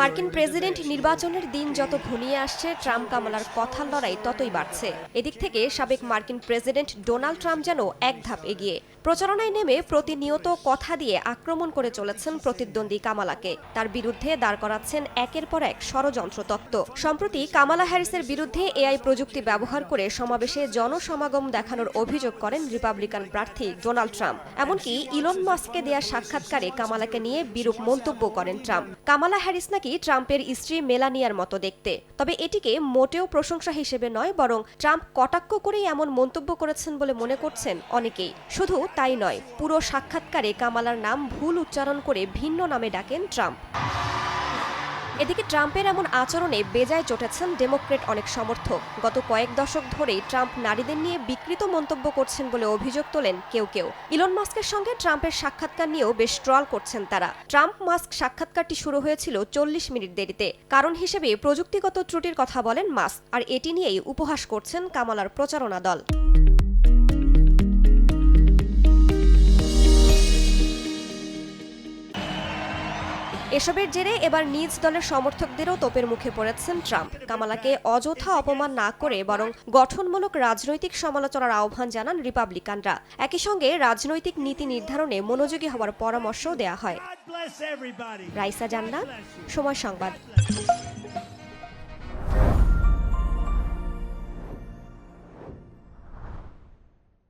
মার্কিন প্রেসিডেন্ট নির্বাচনের দিন যত ঘনিয়ে আসছে ট্রাম্প কামালার কথার লড়াই ততই বাড়ছে। এদিক থেকে সাবেক মার্কিন প্রেসিডেন্ট ডোনাল্ড ট্রাম্প যেন এক ধাপ এগিয়ে। প্রচারণায় নেমে প্রতিনিয়ত কথা দিয়ে আক্রমণ করে চলেছেন প্রতিদ্বন্দ্বী কামালাকে। তার বিরুদ্ধে দাঁড় করাচ্ছেন একের পর এক ষড়যন্ত্র তত্ত্ব। সম্প্রতি কামালা হ্যারিসের বিরুদ্ধে এআই প্রযুক্তি ব্যবহার করে সমাবেশে জনসমাগম দেখানোর অভিযোগ করেন রিপাবলিকান প্রার্থী ডোনাল্ড ট্রাম্প। এমনকি ইলন মাস্ককে দেয়া সাক্ষাৎকারে কামালাকে নিয়ে বিরূপ মন্তব্য করেন ট্রাম্প। কামালা হ্যারিস নাকি ট্রাম্পের স্ত্রী মেলানিয়ার মতো দেখতে। তবে এটিকে মোটেও প্রশংসা হিসেবে নয়, বরং ট্রাম্প কটাক্ষ করেই এমন মন্তব্য করেছেন বলে মনে করছেন অনেকেই। শুধু তাই নয়, পুরো সাক্ষাৎকারে কামালার নাম ভুল উচ্চারণ করে ভিন্ন নামে ডাকেন ট্রাম্প। এদিকে ট্রাম্পের এমন আচরণে বেজায় চটেছেন ডেমোক্রেট অনেক সমর্থক। গত কয়েক দশক ধরেই ট্রাম্প নারীদের নিয়ে বিকৃত মন্তব্য করছেন বলে অভিযোগ তোলেন কেউ কেউ। ইলন মাস্কের সঙ্গে ট্রাম্পের সাক্ষাৎকার নিয়েও বেশ ট্রল করছেন তারা। ট্রাম্প মাস্ক সাক্ষাৎকারটি শুরু হয়েছিল চল্লিশ মিনিট দেরিতে। কারণ হিসেবে প্রযুক্তিগত ত্রুটির কথা বলেন মাস্ক। আর এটি নিয়েই উপহাস করছেন কামালার প্রচারণা দল। এসবের জেরে এবার নিজ দলের সমর্থকদেরও তোপের মুখে পড়েছেন ট্রাম্প। কামালাকে অযথা অপমান না করে বরং গঠনমূলক রাজনৈতিক সমালোচনার আহ্বান জানান রিপাবলিকানরা। একই সঙ্গে রাজনৈতিক নীতি নির্ধারণে মনোযোগী হওয়ার পরামর্শও দেয়া হয়. রাইসা জান্নাত সময় সংবাদ।